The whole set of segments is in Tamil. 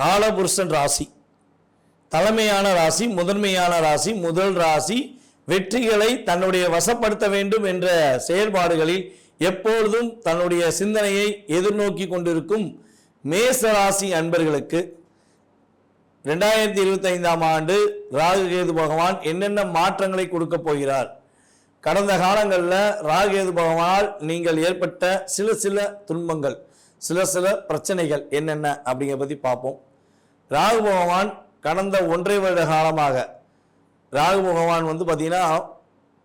காலபுருஷன் ராசி. தலைமையான ராசி முதன்மையான ராசி முதல் ராசி வெற்றிகளை தன்னுடைய வசப்படுத்த வேண்டும் என்ற செயல்பாடுகளில் எப்பொழுதும் தன்னுடைய சிந்தனையை எதிர்நோக்கி கொண்டிருக்கும் மேச ராசி அன்பர்களுக்கு ரெண்டாயிரத்தி இருபத்தைந்தாம் ஆண்டு ராகுகேது பகவான் என்னென்ன மாற்றங்களை கொடுக்க போகிறார்? கடந்த காலங்களில் ராகுகேது பகவானால் நீங்கள் ஏற்பட்ட சில சில துன்பங்கள் சில சில பிரச்சனைகள் என்னென்ன அப்படிங்கிற பற்றி பார்ப்போம். ராகு பகவான் கடந்த ஒன்றை வருட காலமாக ராகு பகவான் வந்து பார்த்தீங்கன்னா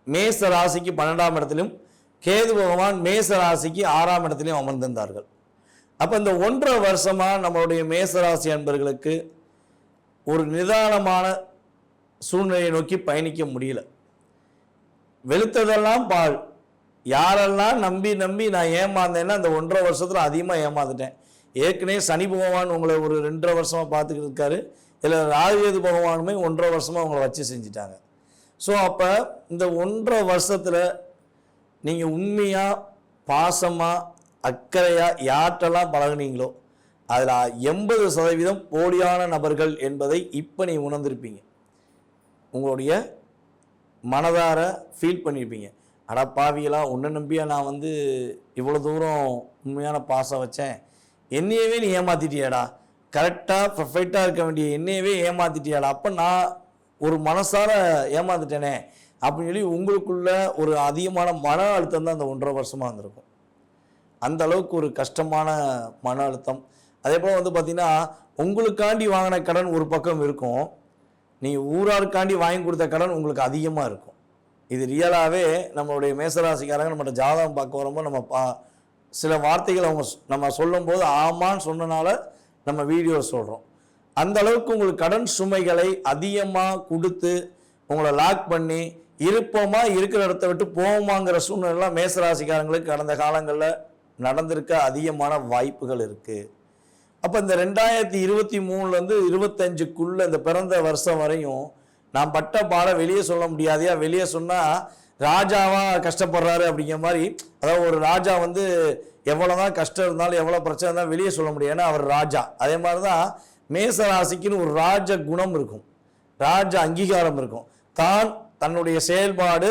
மேச ராசிக்கு பன்னெண்டாம் இடத்திலும் கேது பகவான் மேச ராசிக்கு ஆறாம் இடத்திலையும் அமர்ந்திருந்தார்கள். அப்போ இந்த ஒன்றரை வருஷமாக நம்மளுடைய மேச ராசி அன்பர்களுக்கு ஒரு நிதானமான சூழ்நிலையை நோக்கி பயணிக்க முடியல. வெளுத்ததெல்லாம் பால் யாரெல்லாம் நம்பி நம்பி நான் ஏமாந்தேன்னா அந்த ஒன்றரை வருஷத்தில் அதிகமாக ஏமாந்துட்டேன். ஏற்கனவே சனி பகவான் உங்களை ஒரு ரெண்டரை வருஷமாக பார்த்துக்கிட்டு இருக்காரு. இதில் ராகுகேது பகவானுமே ஒன்றரை வருஷமாக உங்களை வச்சு செஞ்சிட்டாங்க. ஸோ அப்போ இந்த ஒன்றரை வருஷத்தில் நீங்கள் உண்மையாக பாசமாக அக்கறையாக யார்கிட்டலாம் பழகுனீங்களோ அதில் எண்பது சதவீதம் போலியான நபர்கள் என்பதை இப்போ நீ உணர்ந்திருப்பீங்க. உங்களுடைய மனதார ஃபீல் பண்ணியிருப்பீங்க அடப்பாவியெல்லாம் ஒன்று நம்பியாக நான் வந்து இவ்வளோ தூரம் உண்மையான பாசம் வச்சேன். என்னையவே நீ ஏமாத்திட்டியாடா? கரெக்டாக பர்ஃபெக்டாக இருக்க வேண்டிய என்னையவே ஏமாத்திட்டியாடா? அப்போ நான் ஒரு மனசார ஏமாந்துட்டேனே அப்படின்னு சொல்லி உங்களுக்குள்ள ஒரு அதிகமான மன அழுத்தம் தான் அந்த ஒன்றரை வருஷமாக இருந்திருக்கும். அந்த அளவுக்கு ஒரு கஷ்டமான மன அழுத்தம். அதே போல் வந்து பார்த்தீங்கன்னா உங்களுக்காண்டி வாங்கின கடன் ஒரு பக்கம் இருக்கும். நீங்கள் ஊராருக்காண்டி வாங்கி கொடுத்த கடன் உங்களுக்கு அதிகமாக இருக்கும். இது ரியலாகவே நம்மளுடைய மேசராசிக்காரங்க நம்மகிட்ட ஜாதகம் பார்க்க வரும்போது நம்ம பா சில வார்த்தைகள் அவங்க சொ- நம்ம சொல்லும்போது ஆமான்னு சொன்னனால நம்ம வீடியோ சொல்கிறோம் அந்த அளவுக்கு உங்களுக்கு கடன் சுமைகளை அதிகமாக கொடுத்து உங்களை லாக் பண்ணி இருப்போமா இருக்கிற இடத்த விட்டு போவோமாங்கிற சூழ்நிலைலாம் மேசராசிக்காரங்களுக்கு கடந்த காலங்களில் நடந்திருக்க அதிகமான வாய்ப்புகள் இருக்குது அப்போ இந்த ரெண்டாயிரத்தி இருபத்தி மூணுலேருந்து இருபத்தஞ்சுக்குள்ளே இந்த பிறந்த வருஷம் வரையும் நான் பட்ட பாட வெளியே சொல்ல முடியாதையா வெளியே சொன்னால் ராஜாவா கஷ்டப்படுறாரு அப்படிங்கிற மாதிரி அதாவது ஒரு ராஜா வந்து எவ்வளோதான் கஷ்டம் இருந்தாலும் எவ்வளோ பிரச்சனை இருந்தாலும் வெளியே சொல்ல முடியும் ஏன்னா அவர் ராஜா. அதே மாதிரி தான் மேச ராசிக்குன்னு ஒரு ராஜ குணம் இருக்கும். ராஜ அங்கீகாரம் இருக்கும். தான் தன்னுடைய செயல்பாடு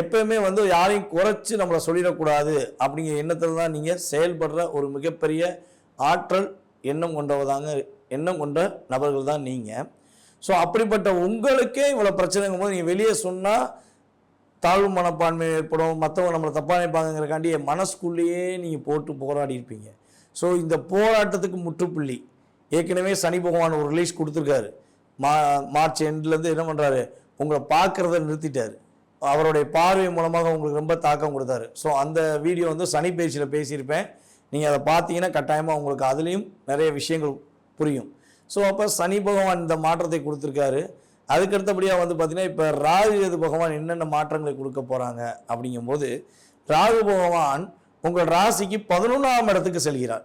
எப்பயுமே வந்து யாரையும் குறைச்சி நம்மளை சொல்லிடக்கூடாது அப்படிங்கிற எண்ணத்தில் தான் நீங்கள் செயல்படுற ஒரு மிகப்பெரிய ஆற்றல் எண்ணம் கொண்டவதாங்க எண்ணம் கொண்ட நபர்கள் தான் நீங்கள் ஸோ அப்படிப்பட்ட உங்களுக்கே இவ்வளோ பிரச்சனைங்கும் போது நீங்கள் வெளியே சொன்னால் தாழ்வு மனப்பான்மை ஏற்படும் மற்றவங்க நம்மளை தப்பாக நினைப்பாங்கிறக்காண்டி மனசுக்குள்ளேயே நீங்கள் போட்டு போராடி இருப்பீங்க. ஸோ இந்த போராட்டத்துக்கு முற்றுப்புள்ளி. ஏற்கனவே சனி பகவான் ஒரு ரிலீஸ் கொடுத்துருக்காரு. மா மார்ச் எண்ட்லேருந்து என்ன பண்ணுறாரு உங்களை பார்க்குறத நிறுத்திட்டார். அவருடைய பார்வை மூலமாக உங்களுக்கு ரொம்ப தாக்கம் கொடுத்தாரு. ஸோ அந்த வீடியோ வந்து சனி பேச்சில் பேசியிருப்பேன். நீங்கள் அதை பார்த்தீங்கன்னா கட்டாயமாக உங்களுக்கு அதுலேயும் நிறைய விஷயங்கள் புரியும். ஸோ அப்போ சனி பகவான் இந்த மாற்றத்தை கொடுத்துருக்காரு. அதுக்கு அடுத்தபடியாக வந்து பார்த்திங்கன்னா இப்போ ராகு எது பகவான் என்னென்ன மாற்றங்களை கொடுக்க போகிறாங்க அப்படிங்கும்போது ராகு பகவான் உங்கள் ராசிக்கு பதினொன்றாம் இடத்துக்கு செல்கிறார்.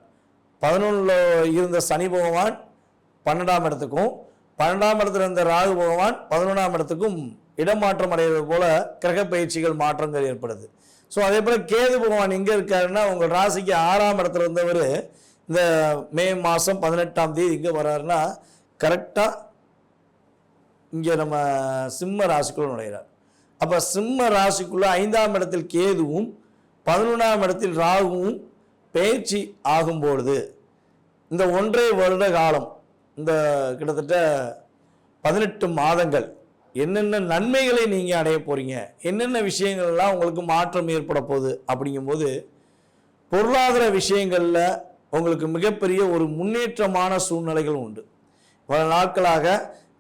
பதினொன்றில் இருந்த சனி பகவான் பன்னெண்டாம் இடத்துக்கும் பன்னெண்டாம் இடத்துல இருந்த ராகு பகவான் பதினொன்றாம் இடத்துக்கும் இடமாற்றம் அடைவது போல கிரக பயிற்சிகள் மாற்றங்கள் ஏற்படுது. ஸோ அதே போல் கேது பகவான் எங்கே இருக்காருன்னா உங்கள் ராசிக்கு ஆறாம் இடத்துல இருந்தவர் இந்த மே மாதம் பதினெட்டாம் தேதி இங்கே வர்றாருன்னா கரெக்டாக இங்கே நம்ம சிம்ம ராசிக்குள்ள நுழைகிறார் அப்போ சிம்ம ராசிக்குள்ளே ஐந்தாம் இடத்தில் கேதுவும் பதினொன்றாம் இடத்தில் ராகுவும் பேச்சு ஆகும்பொழுது இந்த ஒன்றே வருட காலம் இந்த கிட்டத்தட்ட பதினெட்டு மாதங்கள் என்னென்ன நன்மைகளை நீங்கள் அடைய போகிறீங்க என்னென்ன விஷயங்கள்லாம் உங்களுக்கு மாற்றம் ஏற்பட போகுது அப்படிங்கும்போது பொருளாதார விஷயங்களில் உங்களுக்கு மிகப்பெரிய ஒரு முன்னேற்றமான சூழ்நிலைகள் உண்டு. பல நாட்களாக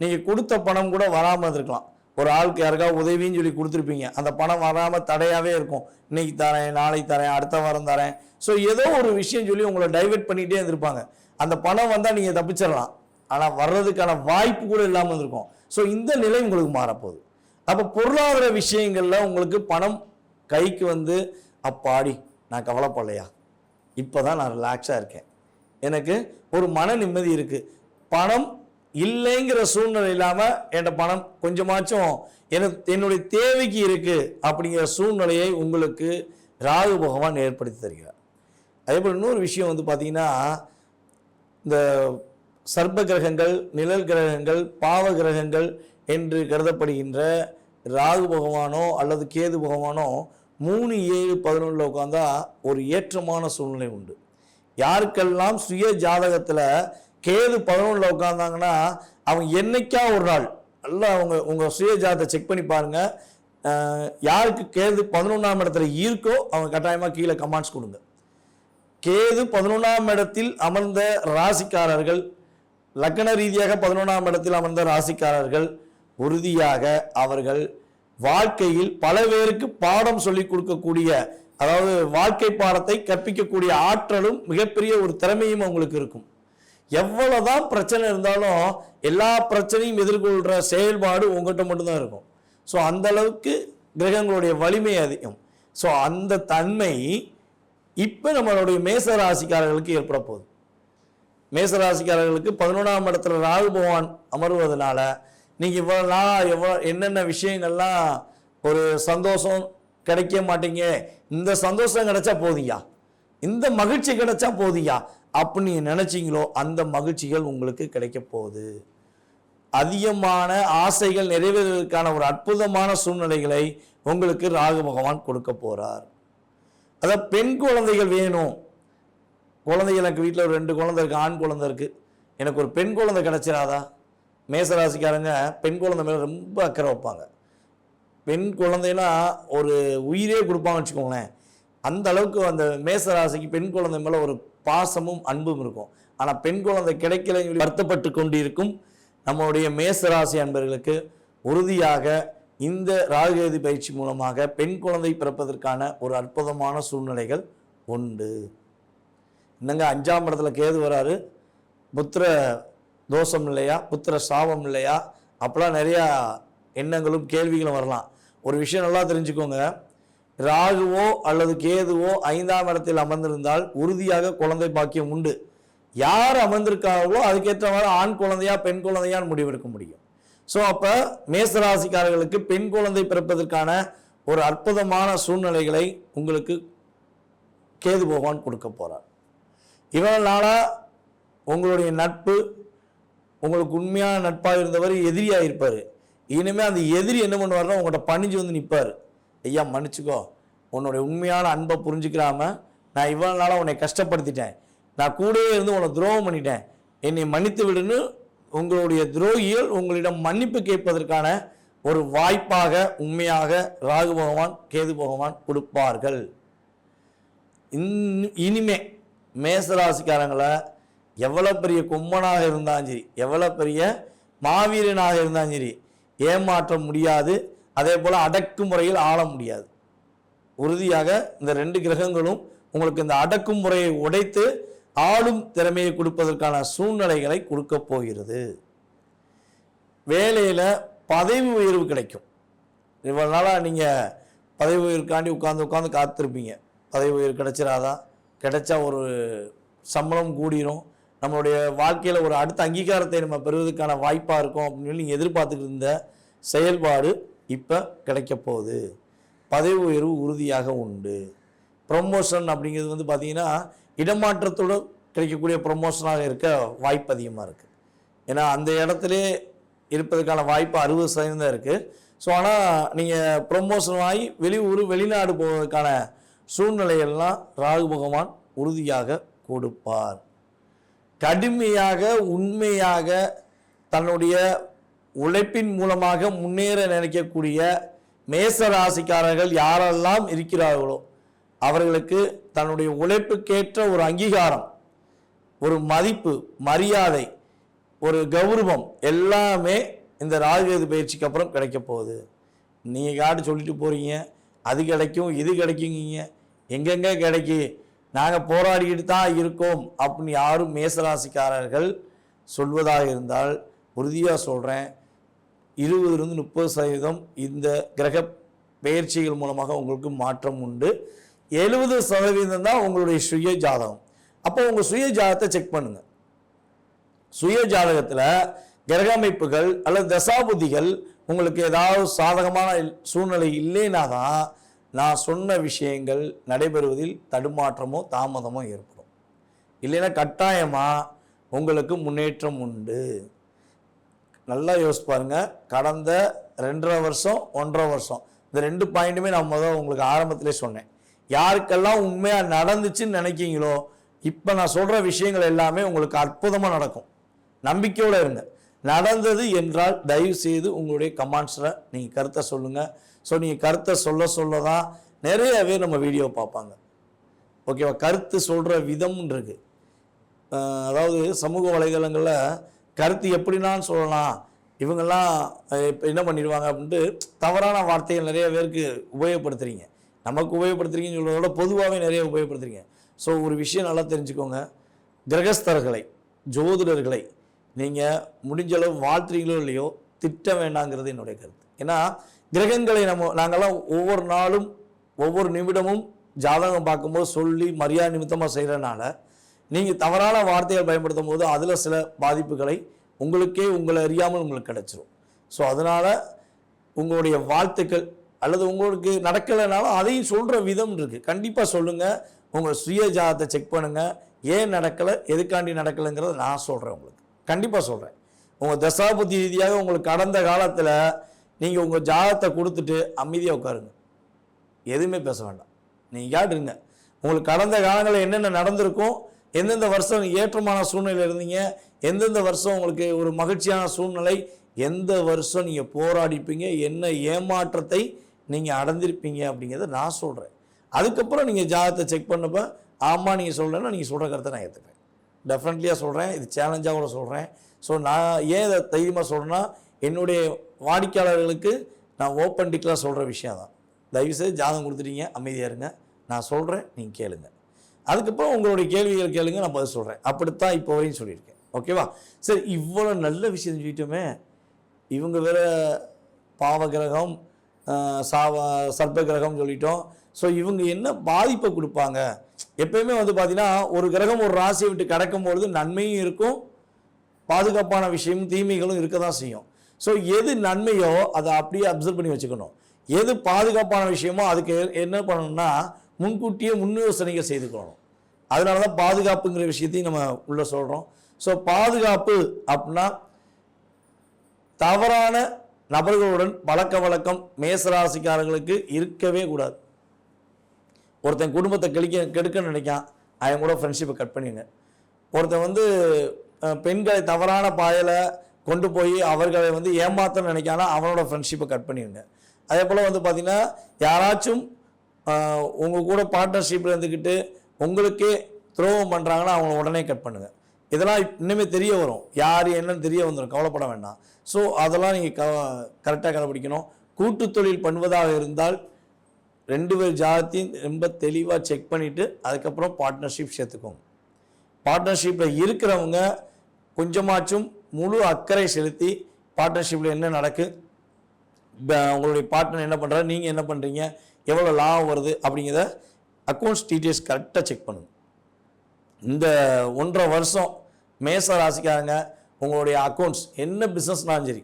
நீங்கள் கொடுத்த பணம் கூட வராமல் இருக்கலாம் ஒரு ஆளுக்கு யாருக்காவது உதவின்னு சொல்லி கொடுத்துருப்பீங்க. அந்த பணம் வராமல் தடையாகவே இருக்கும். இன்னைக்கு தரேன் நாளைக்கு தரேன் அடுத்த வாரம் தரேன். ஸோ ஏதோ ஒரு விஷயம் சொல்லி உங்களை டைவர்ட் பண்ணிகிட்டே இருந்திருப்பாங்க. அந்த பணம் வந்தால் நீங்கள் தப்பிச்சிடலாம். ஆனால் வர்றதுக்கான வாய்ப்பு கூட இல்லாமல் இருந்திருக்கும். ஸோ இந்த நிலை உங்களுக்கு மாறப்போகுது. அப்போ பொருளாதார விஷயங்களில் உங்களுக்கு பணம் கைக்கு வந்து அப்பாடி நான் கவலைப்படலையா? இப்போ தான் நான் ரிலாக்ஸாக இருக்கேன். எனக்கு ஒரு மன நிம்மதி இருக்குது பணம் இல்லைங்கிற சூழ்நிலை இல்லாமல் என்கிட்ட பணம் கொஞ்சமாச்சும் எனக்கு என்னுடைய தேவைக்கு இருக்குது அப்படிங்கிற சூழ்நிலையை உங்களுக்கு ராகு பகவான் ஏற்படுத்தி தருகிறார். அதே போல் இன்னொரு விஷயம் வந்து பார்த்திங்கன்னா இந்த சர்ப்ப கிரகங்கள் நிழல் கிரகங்கள் பாவ கிரகங்கள் என்று கருதப்படுகின்ற ராகு பகவானோ அல்லது கேது பகவானோ மூணு ஏழு பதினொன்றில் உட்காந்தா ஒரு ஏற்றமான சூழ்நிலை உண்டு. யாருக்கெல்லாம் சுய ஜாதகத்தில் கேது பதினொன்றில் உட்காந்தாங்கன்னா அவங்க என்னைக்கா ஒரு நாள் நல்லா அவங்க உங்கள் சுய செக் பண்ணி பாருங்கள் யாருக்கு கேது பதினொன்றாம் இடத்துல ஈர்க்கோ அவங்க கட்டாயமாக கீழே கமாண்ட்ஸ் கொடுங்க. கேது பதினொன்றாம் இடத்தில் அமர்ந்த ராசிக்காரர்கள் லக்ன ரீதியாக பதினொன்றாம் இடத்தில் அமர்ந்த ராசிக்காரர்கள் உறுதியாக அவர்கள் வாழ்க்கையில் பல பேருக்கு பாடம் சொல்லிக் கொடுக்கக்கூடிய அதாவது வாழ்க்கை பாடத்தை கற்பிக்கக்கூடிய ஆற்றலும் மிகப்பெரிய ஒரு திறமையும் அவங்களுக்கு இருக்கும். எவ்வளோதான் பிரச்சனை இருந்தாலும் எல்லா பிரச்சனையும் எதிர்கொள்கிற செயல்பாடு உங்கள்கிட்ட மட்டும்தான் இருக்கும். ஸோ அந்த அளவுக்கு கிரகங்களுடைய வலிமை அதிகம். ஸோ அந்த தன்மை இப்போ நம்மளுடைய மேச ராசிக்காரர்களுக்கு ஏற்பட போகுது. மேச ராசிக்காரர்களுக்கு பதினொன்றாம் இடத்துல ராகு பகவான் அமர்வதனால நீங்கள் இவ்வளோ நாளாக எவ்வளோ என்னென்ன விஷயங்கள்லாம் ஒரு சந்தோஷம் கிடைக்க மாட்டீங்க. இந்த சந்தோஷம் கிடைச்சா போதியா இந்த மகிழ்ச்சி கிடைச்சா போதியா அப்படின்னு நீங்கள் நினச்சிங்களோ அந்த மகிழ்ச்சிகள் உங்களுக்கு கிடைக்க போகுது. அதிகமான ஆசைகள் நிறைவேறுவதற்கான ஒரு அற்புதமான சூழ்நிலைகளை உங்களுக்கு ராகு பகவான் கொடுக்க போகிறார் அதாவது பெண் குழந்தைகள் வேணும். குழந்தைகள் எனக்கு வீட்டில் ஒரு ரெண்டு குழந்தை இருக்குது ஆண் குழந்தை இருக்குது எனக்கு ஒரு பெண் குழந்தை கிடச்சிடாதா மேசராசிக்காரங்க பெண் குழந்தை மேலே ரொம்ப அக்கறை வைப்பாங்க. பெண் குழந்தைனா ஒரு உயிரே கொடுப்பாங்கன்னு வச்சுக்கோங்களேன். அந்த அளவுக்கு அந்த மேசராசிக்கு பெண் குழந்தை மேலே ஒரு பாசமும் அன்பும் இருக்கும். ஆனால் பெண் குழந்தை கிடைக்கல வருத்தப்பட்டு கொண்டிருக்கும் நம்மளுடைய மேசராசி அன்பர்களுக்கு உறுதியாக இந்த ராகுகேது பயிற்சி மூலமாக பெண் குழந்தை பிறப்பதற்கான ஒரு அற்புதமான சூழ்நிலைகள் உண்டு. என்னங்க அஞ்சாம் இடத்துல கேது வராரு. புத்திர தோஷம் இல்லையா? புத்திர சாபம் இல்லையா? அப்போலாம் நிறையா எண்ணங்களும் கேள்விகளும் வரலாம். ஒரு விஷயம் நல்லா தெரிஞ்சுக்கோங்க. ராகுவோ அல்லது கேதுவோ ஐந்தாம் இடத்தில் அமர்ந்திருந்தால் உறுதியாக குழந்தை பாக்கியம் உண்டு. யார் அமர்ந்திருக்காங்களோ அதுக்கேற்ற மாதிரி ஆண் குழந்தையா பெண் குழந்தையான்னு முடிவெடுக்க முடியும். ஸோ அப்போ மேசராசிக்காரர்களுக்கு பெண் குழந்தை பிறப்பதற்கான ஒரு அற்புதமான சூழ்நிலைகளை உங்களுக்கு கேது பகவான் கொடுக்க போகிறார் இவ்வளவு உங்களுடைய நட்பு உங்களுக்கு உண்மையான நட்பாக இருந்தவர் எதிரியாக இருப்பார். இனிமேல் அந்த எதிரி என்ன பண்ணுவார்னா உங்கள்கிட்ட பணிஞ்சு வந்து நிற்பார் ஐயா மன்னிச்சுக்கோ. உன்னுடைய உண்மையான அன்பை புரிஞ்சுக்கிறாம நான் இவ்வளோ நாளாக உன்னை கஷ்டப்படுத்திட்டேன். நான் கூடவே இருந்து உன்னை துரோகம் பண்ணிட்டேன். என்னை மன்னித்து விடுன்னு உங்களுடைய துரோகிகள் உங்களிடம் மன்னிப்பு கேட்பதற்கான ஒரு வாய்ப்பாக உண்மையாக ராகு பகவான் கேது பகவான் கொடுப்பார்கள். இன்- இனிமே மேசராசிக்காரங்களை எவ்வளோ பெரிய கும்மனாக இருந்தாலும் சரி எவ்வளோ பெரிய மாவீரனாக இருந்தாலும் சரி ஏமாற்ற முடியாது. அதே போல் அடக்குமுறையில் ஆள முடியாது. உறுதியாக இந்த ரெண்டு கிரகங்களும் உங்களுக்கு இந்த அடக்குமுறையை உடைத்து ஆளும் திறமையை கொடுப்பதற்கான சூழ்நிலைகளை கொடுக்க போகிறது. வேலையில் பதவி உயர்வு கிடைக்கும். இவ்வளோ நாளாக நீங்கள் பதவி உயர்வுக்காண்டி உட்காந்து உட்காந்து காத்திருப்பீங்க. பதவி உயர்வு கிடைச்சிராதா? கிடைச்சா ஒரு சம்பளம் கூடிரும். நம்மளுடைய வாழ்க்கையில் ஒரு அடுத்த அங்கீகாரத்தை நம்ம பெறுவதற்கான வாய்ப்பாக இருக்கும் அப்படின்னு சொல்லி நீங்கள் எதிர்பார்த்துக்கிட்டு இருந்த செயல்பாடு இப்போ கிடைக்க போகுது. பதவி உயர்வு உறுதியாக உண்டு. ப்ரொமோஷன் அப்படிங்கிறது வந்து பார்த்திங்கன்னா இடமாற்றத்தோடு கிடைக்கக்கூடிய ப்ரொமோஷனாக இருக்க வாய்ப்பு அதிகமாக இருக்குது ஏன்னா அந்த இடத்துலே இருப்பதற்கான வாய்ப்பு அறுபது சதவீதம் தான் இருக்குது ஸோ ஆனால் நீங்கள் ப்ரொமோஷன் ஆகி வெளியூர் வெளிநாடு போவதற்கான சூழ்நிலையெல்லாம் ராகு பகவான் உறுதியாக கொடுப்பார். கடுமையாக உண்மையாக தன்னுடைய உழைப்பின் மூலமாக முன்னேற நினைக்கக்கூடிய மேச ராசிக்காரர்கள் யாரெல்லாம் இருக்கிறார்களோ அவர்களுக்கு தன்னுடைய உழைப்புக்கேற்ற ஒரு அங்கீகாரம் ஒரு மதிப்பு மரியாதை ஒரு கௌரவம் எல்லாமே இந்த ராகுகேது பயிற்சிக்கு அப்புறம் கிடைக்க போகுது. நீங்கள் காட்டு சொல்லிட்டு போகிறீங்க அது கிடைக்கும் இது கிடைக்குங்க எங்கெங்கே கிடைக்கி? நாங்கள் போராடிக்கிட்டு தான் இருக்கோம் அப்படின்னு யாரும் மேசராசிக்காரர்கள் சொல்வதாக இருந்தால் உறுதியாக சொல்கிறேன் இருபதுலேருந்து முப்பது சதவீதம் இந்த கிரக பெயர்ச்சிகள் மூலமாக உங்களுக்கு மாற்றம் உண்டு. எழுபது சதவீதம் தான் உங்களுடைய சுய ஜாதகம். அப்போ உங்கள் சுய ஜாதகத்தை செக் பண்ணுங்கள் சுய ஜாதகத்தில் கிரக அமைப்புகள் அல்லது தசாபுதிகள் உங்களுக்கு ஏதாவது சாதகமான சூழ்நிலை இல்லைனா தான் நான் சொன்ன விஷயங்கள் நடைபெறுவதில் தடுமாற்றமோ தாமதமோ ஏற்படும். இல்லைன்னா கட்டாயமாக உங்களுக்கு முன்னேற்றம் உண்டு. நல்லா யோசிச்சு பாருங்க. கடந்த ரெண்டரை வருஷம் ஒன்றரை வருஷம். இந்த ரெண்டு பாயிண்ட்டுமே நான் முதல் உங்களுக்கு ஆரம்பத்திலே சொன்னேன். யாருக்கெல்லாம் உண்மையாக நடந்துச்சுன்னு நினைக்கீங்களோ இப்போ நான் சொல்கிற விஷயங்கள் எல்லாமே உங்களுக்கு அற்புதமாக நடக்கும். நம்பிக்கையோடு இருங்க. நடந்தது என்றால் தயவு செய்து உங்களுடைய கமாண்ட்ஸில் நீங்கள் கருத்தை சொல்லுங்கள் ஸோ நீங்கள் கருத்தை சொல்ல சொல்ல தான் நிறைய பேர் நம்ம வீடியோ பார்ப்பாங்க. ஓகேவா கருத்து சொல்கிற விதம்ன்றது அதாவது சமூக வலைதளங்களில் கருத்து எப்படினாலும் சொல்லலாம். இவங்கெல்லாம் இப்போ என்ன பண்ணிடுவாங்க அப்படின்ட்டு தவறான வார்த்தைகள் நிறைய பேருக்கு உபயோகப்படுத்துறீங்க. நமக்கு உபயோகப்படுத்துறீங்கன்னு சொல்கிறத விட பொதுவாகவே நிறைய உபயோகப்படுத்துறீங்க. ஸோ ஒரு விஷயம் நல்லா தெரிஞ்சுக்கோங்க. கிரகஸ்தர்களை ஜோதிடர்களை நீங்கள் முடிஞ்சளவு வாழ்த்துறீங்களோ இல்லையோ திட்ட வேண்டாங்கிறது என்னுடைய கருத்து. ஏன்னா கிரகங்களை நம்ம நாங்கள்லாம் ஒவ்வொரு நாளும் ஒவ்வொரு நிமிடமும் ஜாதகம் பார்க்கும்போது சொல்லி மரியாதை நிமித்தமாக செய்கிறனால நீங்கள் தவறான வார்த்தைகள் பயன்படுத்தும் போது அதில் சில பாதிப்புகளை உங்களுக்கே உங்களை அறியாமல் உங்களுக்கு கிடச்சிரும். ஸோ அதனால் உங்களுடைய வாழ்த்துக்கள் அல்லது உங்களுக்கு நடக்கலைனாலும் அதையும் சொல்கிற விதம் இருக்குது கண்டிப்பாக சொல்லுங்கள் உங்கள் சுய ஜாதத்தை செக் பண்ணுங்கள் ஏன் நடக்கலை? எதுக்காண்டி நடக்கலைங்கிறத நான் சொல்கிறேன் உங்களுக்கு. கண்டிப்பாக சொல்கிறேன் உங்கள் தசாபுத்தி ரீதியாக உங்களுக்கு கடந்த காலத்தில் நீங்கள் உங்கள் ஜாதத்தை கொடுத்துட்டு அமைதியாக உட்காருங்க. எதுவுமே பேச வேண்டாம். நீங்கள் கேட்டுருங்க. உங்களுக்கு கடந்த காலங்களில் என்னென்ன நடந்திருக்கும்? எந்தெந்த வருஷம் ஏற்றமான சூழ்நிலை இருந்தீங்க? எந்தெந்த வருஷம் உங்களுக்கு ஒரு மகிழ்ச்சியான சூழ்நிலை? எந்த வருஷம் நீங்கள் போராடிப்பீங்க? என்ன ஏமாற்றத்தை நீங்கள் அடைந்திருப்பீங்க அப்படிங்கிறத நான் சொல்கிறேன் அதுக்கப்புறம் நீங்கள் ஜாதகத்தை செக் பண்ணப்போ ஆமாம் நீங்கள் சொல்கிறேன்னா நீங்கள் சொல்கிற கருத்தை நான் ஏற்றுக்கிறேன் டெஃபினெட்லியாக சொல்கிறேன் இது சேலஞ்சாக கூட சொல்கிறேன் ஸோ நான் ஏன் இதை தைரியமாக சொல்கிறேன்னா என்னுடைய வாடிக்கையாளர்களுக்கு நான் ஓப்பன் டிக்லாக சொல்கிற விஷயம் தான் தயவுசெய்து ஜாதகம் கொடுத்துட்டீங்க. அமைதியாக இருங்க. நான் சொல்கிறேன் நீங்கள் கேளுங்கள் அதுக்கப்புறம் உங்களுடைய கேள்விகள் கேளுங்க நான் பதில் சொல்கிறேன் அப்படித்தான் இப்போ வரையும் சொல்லியிருக்கேன். ஓகேவா? சரி இவ்வளோ நல்ல விஷயம் சொல்லிட்டோமே. இவங்க வேற பாவ கிரகம் சாவ சர்ப்ப கிரகம் சொல்லிட்டோம். ஸோ இவங்க என்ன பாதிப்பை கொடுப்பாங்க? எப்பயுமே வந்து பார்த்தீங்கன்னா ஒரு கிரகம் ஒரு ராசியை விட்டு கடக்கும் பொழுது நன்மையும் இருக்கும் பாதுகாப்பான விஷயமும் தீமைகளும் இருக்க தான் செய்யும். ஸோ எது நன்மையோ அதை அப்படியே அப்சர்வ் பண்ணி வச்சுக்கணும். எது பாதுகாப்பான விஷயமோ அதுக்கு என்ன பண்ணணும்னா முன்கூட்டியே முன் யோசனைகள் செய்துக்கணும் அதனால தான் பாதுகாப்புங்கிற விஷயத்தையும் நம்ம உள்ளே சொல்கிறோம் ஸோ பாதுகாப்பு அப்படின்னா தவறான நபர்களுடன் பழக்க வழக்கம் மேசராசிக்காரங்களுக்கு இருக்கவே கூடாது. ஒருத்தன் குடும்பத்தை கெடுக்க கெடுக்க நினைக்கான் அவன் கூட ஃப்ரெண்ட்ஷிப்பை கட் பண்ணிங்க ஒருத்தன் வந்து பெண்களை தவறான பாயலை கொண்டு போய் அவர்களை வந்து ஏமாத்த நினைக்கானா அவனோட ஃப்ரெண்ட்ஷிப்பை கட் பண்ணிடுங்க அதே போல் வந்து பார்த்திங்கன்னா யாராச்சும் உங்கள் கூட பார்ட்னர்ஷிப்பில் இருந்துக்கிட்டு உங்களுக்கே துரோகம் பண்ணுறாங்கன்னா அவங்கள உடனே கட் பண்ணுங்கள் இதெல்லாம் இன்னுமே தெரிய வரும். யார் என்னன்னு தெரிய வந்துடும் கவலைப்பட வேண்டாம். ஸோ அதெல்லாம் நீங்கள் க கரெக்டாக கடைப்பிடிக்கணும். கூட்டு தொழில் பண்ணுவதாக இருந்தால் ரெண்டு பேர் ஜாதத்தையும் ரொம்ப தெளிவாக செக் பண்ணிவிட்டு அதுக்கப்புறம் பார்ட்னர்ஷிப் சேர்த்துக்கோங்க. பார்ட்னர்ஷிப்பில் இருக்கிறவங்க கொஞ்சமாச்சும் முழு அக்கறை செலுத்தி பார்ட்னர்ஷிப்பில் என்ன நடக்கு? ப- உங்களுடைய பார்ட்னர் என்ன பண்ணுறாரு நீங்கள் என்ன பண்ணுறீங்க எவ்வளோ லாபம் வருது? அப்படிங்கிறத அக்கௌண்ட்ஸ் டீட்டெயில்ஸ் கரெக்டாக செக் பண்ணுங்க இந்த ஒன்றரை வருஷம் மேச ராசிக்காரங்க உங்களுடைய அக்கௌண்ட்ஸ் என்ன பிஸ்னஸ்னாலும் சரி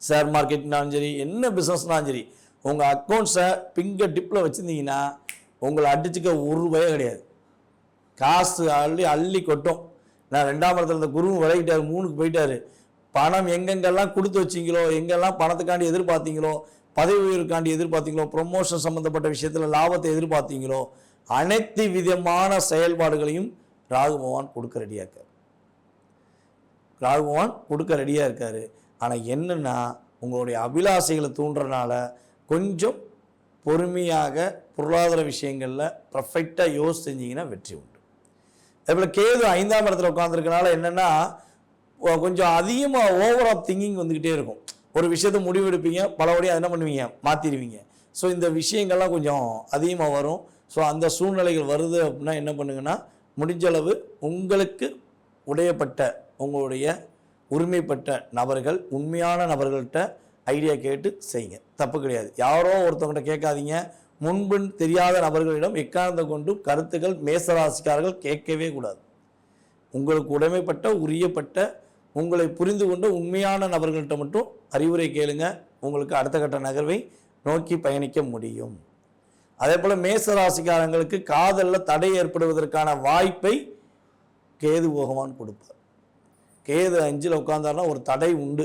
ஷேர் மார்க்கெட்னாலும் சரி என்ன பிஸ்னஸ்னாலும் சரி உங்கள் அக்கௌண்ட்ஸை பிங்கர் டிப்பில் வச்சுருந்தீங்கன்னா உங்களை அடிச்சுக்க ஒரு ரூபாயே கிடையாது. காசு அள்ளி அள்ளி கொட்டும். நான் ரெண்டாம் இடத்துல இருந்த குரு விளையிட்டார் மூணுக்கு போயிட்டார். பணம் எங்கெங்கெல்லாம் கொடுத்து வச்சிங்களோ எங்கெல்லாம் பணத்துக்காண்டி எதிர்பார்த்தீங்களோ பதவி உயர்வுக்காண்டி எதிர்பார்த்தீங்களோ ப்ரொமோஷன் சம்மந்தப்பட்ட விஷயத்தில் லாபத்தை எதிர்பார்த்தீங்களோ அனைத்து விதமான செயல்பாடுகளையும் ராகு பகவான் கொடுக்க ரெடியாக இருக்கார். ராகு பகவான் கொடுக்க ரெடியாக இருக்கார். ஆனால் என்னென்னா உங்களுடைய அபிலாசைகளை தூண்டுறனால கொஞ்சம் பொறுமையாக பொருளாதார விஷயங்களில் பர்ஃபெக்டாக யோசி செஞ்சிங்கன்னா வெற்றி உண்டு. அதேபோல் கேது ஐந்தாம் இடத்துல உட்காந்துருக்கனால என்னென்னா கொஞ்சம் அதிகமாக ஓவர் ஆஃப் திங்கிங் வந்துக்கிட்டே இருக்கும். ஒரு விஷயத்தை முடிவெடுப்பீங்க பலபடியாக என்ன பண்ணுவீங்க? மாற்றிடுவீங்க ஸோ இந்த விஷயங்கள்லாம் கொஞ்சம் அதிகமாக வரும். ஸோ அந்த சூழ்நிலைகள் வருது அப்படின்னா என்ன பண்ணுங்கன்னா முடிஞ்ச அளவு உங்களுக்கு உடையப்பட்ட உங்களுடைய உரிமைப்பட்ட நபர்கள் உண்மையான நபர்கள்ட்ட ஐடியா கேட்டு செய்யுங்க. தப்பு கிடையாது. யாரோ ஒருத்தவங்கிட்ட கேட்காதீங்க. முன்பின் தெரியாத நபர்களிடம் எக்காரணத்தை கொண்டு கருத்துக்கள் மேசராசிக்காரர்கள் கேட்கவே கூடாது. உங்களுக்கு உடைமைப்பட்ட உரியப்பட்ட உங்களை புரிந்து கொண்டு உண்மையான நபர்கள்ட்ட மட்டும் அறிவுரை கேளுங்க. உங்களுக்கு அடுத்த கட்ட நகர்வை நோக்கி பயணிக்க முடியும். அதே போல் மேச ராசிக்காரங்களுக்கு காதலில் தடை ஏற்படுவதற்கான வாய்ப்பை கேது போகவான் கொடுப்பார். கேது அஞ்சில் உட்காந்தாருன்னா ஒரு தடை உண்டு.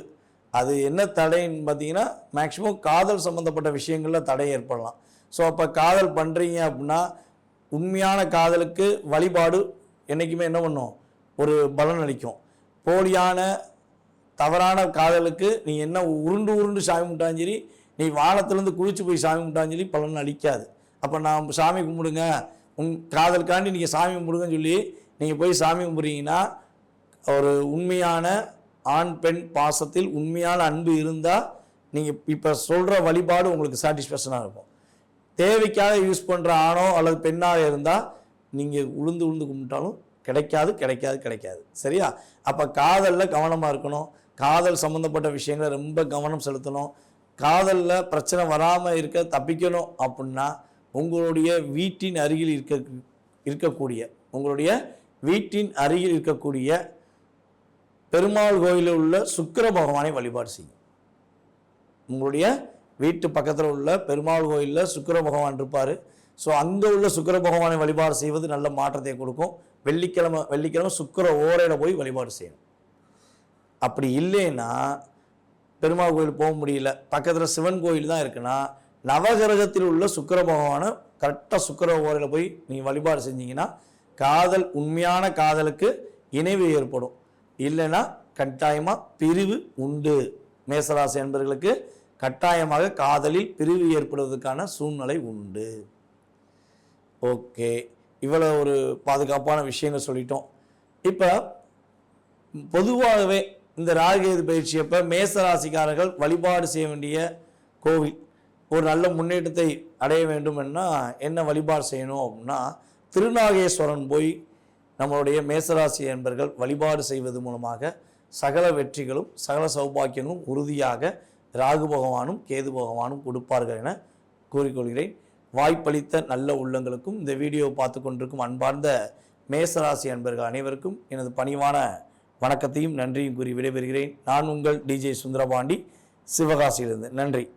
அது என்ன தடைன்னு பார்த்தீங்கன்னா மேக்ஸிமம் காதல் சம்மந்தப்பட்ட விஷயங்களில் தடை ஏற்படலாம். ஸோ அப்போ காதல் பண்ணுறீங்க அப்படின்னா உண்மையான காதலுக்கு வழிபாடு என்றைக்குமே என்ன பண்ணும்? ஒரு பலன் அளிக்கும். போலியான தவறான காதலுக்கு நீ என்ன உருண்டு உருண்டு சாமி கும்பிட்டாலும் சரி நீ வானத்துலேருந்து குளிச்சு போய் சாமி கும்பிட்டாலும் சரி பலன் அளிக்காது. அப்போ நான் சாமி கும்பிடுங்க. உன் காதலுக்காண்டி நீங்கள் சாமி கும்பிடுங்கன்னு சொல்லி நீங்கள் போய் சாமி கும்பிட்றீங்கன்னா ஒரு உண்மையான ஆண் பெண் பாசத்தில் உண்மையான அன்பு இருந்தால் நீங்கள் இப்போ சொல்கிற வழிபாடு உங்களுக்கு சாட்டிஸ்ஃபேக்ஷனாக இருக்கும். தேவைக்காக யூஸ் பண்ணுற ஆணோ அல்லது பெண்ணாக இருந்தால் நீங்கள் உளுந்து உளுந்து கும்பிட்டாலும் கிடைக்காது கிடைக்காது கிடைக்காது. சரியா? அப்போ காதலில் கவனமாக இருக்கணும். காதல் சம்மந்தப்பட்ட விஷயங்களை ரொம்ப கவனம் செலுத்தணும். காதலில் பிரச்சனை வராமல் இருக்க தப்பிக்கணும் அப்படின்னா உங்களுடைய வீட்டின் அருகில் இருக்க இருக்கக்கூடிய உங்களுடைய வீட்டின் அருகில் இருக்கக்கூடிய பெருமாள் கோயிலில் உள்ள சுக்கிர பகவானை வழிபாடு செய்யும். உங்களுடைய வீட்டு பக்கத்தில் உள்ள பெருமாள் கோயிலில் சுக்கிர பகவான் இருப்பார். ஸோ அங்கே உள்ள சுக்கிர பகவானை வழிபாடு செய்வது நல்ல மாற்றத்தை கொடுக்கும். வெள்ளிக்கிழமை வெள்ளிக்கிழமை சுக்கிர ஓரையில் போய் வழிபாடு செய்யணும். அப்படி இல்லைன்னா பெருமாள் கோயில் போக முடியல. பக்கத்தில் சிவன் கோயில் தான் இருக்குன்னா நவகிரகத்தில் உள்ள சுக்கர பகவானை கரெக்டாக சுக்கிர ஓரையில் போய் நீங்கள் வழிபாடு செஞ்சீங்கன்னா காதல் உண்மையான காதலுக்கு இணைவு ஏற்படும். இல்லைன்னா கட்டாயமாக பிரிவு உண்டு. மேசராசி என்பவர்களுக்கு கட்டாயமாக காதலில் பிரிவு ஏற்படுவதற்கான சூழ்நிலை உண்டு. ஓகே. இவ்வளோ ஒரு பாதுகாப்பான விஷயங்கள் சொல்லிட்டோம். இப்போ பொதுவாகவே இந்த ராகுகேது பயிற்சி அப்போ மேசராசிக்காரர்கள் வழிபாடு செய்ய வேண்டிய கோவில் ஒரு நல்ல முன்னேற்றத்தை அடைய வேண்டும்னா என்ன வழிபாடு செய்யணும் அப்படின்னா திருநாகேஸ்வரன் போய் நம்மளுடைய மேசராசி என்பர்கள் வழிபாடு செய்வது மூலமாக சகல வெற்றிகளும் சகல சௌபாக்கியங்களும் உறுதியாக ராகு பகவானும் கேது பகவானும் கொடுப்பார்கள் என கூறிக்கொள்கிறேன். வாய்ப்பளித்த நல்ல உள்ளங்களுக்கும் இந்த வீடியோ பார்த்து கொண்டிருக்கும் அன்பார்ந்த மேசராசி அன்பர்கள் அனைவருக்கும் எனது பணிவான வணக்கத்தையும் நன்றியும் கூறி விடைபெறுகிறேன். நான் உங்கள் டிஜே சுந்தரபாண்டி சிவகாசியிலிருந்து. நன்றி.